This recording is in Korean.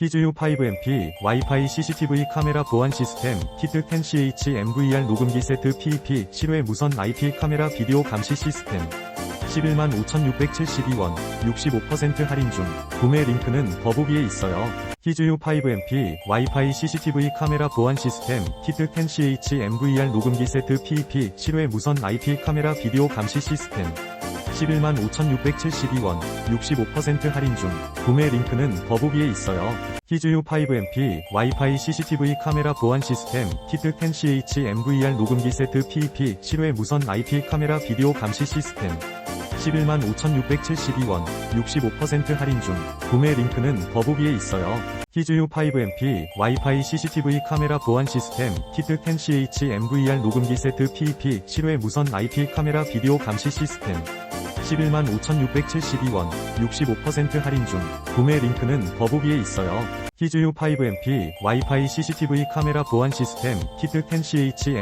히즈유 5MP 와이파이 CCTV 카메라 보안 시스템 키트 10CH MVR 녹음기 세트 PEP 실외 무선 IP 카메라 비디오 감시 시스템. 11만 5,672원 65% 할인 중. 구매 링크는 더보기에 있어요. 히즈유 5MP 와이파이 CCTV 카메라 보안 시스템 키트 10CH MVR 녹음기 세트 PEP 실외 무선 IP 카메라 비디오 감시 시스템 11만 5,672원 65% 할인 중 구매 링크는 더보기에 있어요. 히즈유 5MP 와이파이 CCTV 카메라 보안 시스템 키트 10CH MVR 녹음기 세트 PEP 실외 무선 IP 카메라 비디오 감시 시스템 11만 5,672원 65% 할인 중 구매 링크는 더보기에 있어요. 히즈유 5MP 와이파이 CCTV 카메라 보안 시스템 키트 10CH MVR 녹음기 세트 PEP 실외 무선 IP 카메라 비디오 감시 시스템 11만 5,672원 65% 할인 중 구매 링크는 더보기에 있어요. 히즈유 5MP 와이파이 CCTV 카메라 보안 시스템 키트 10CH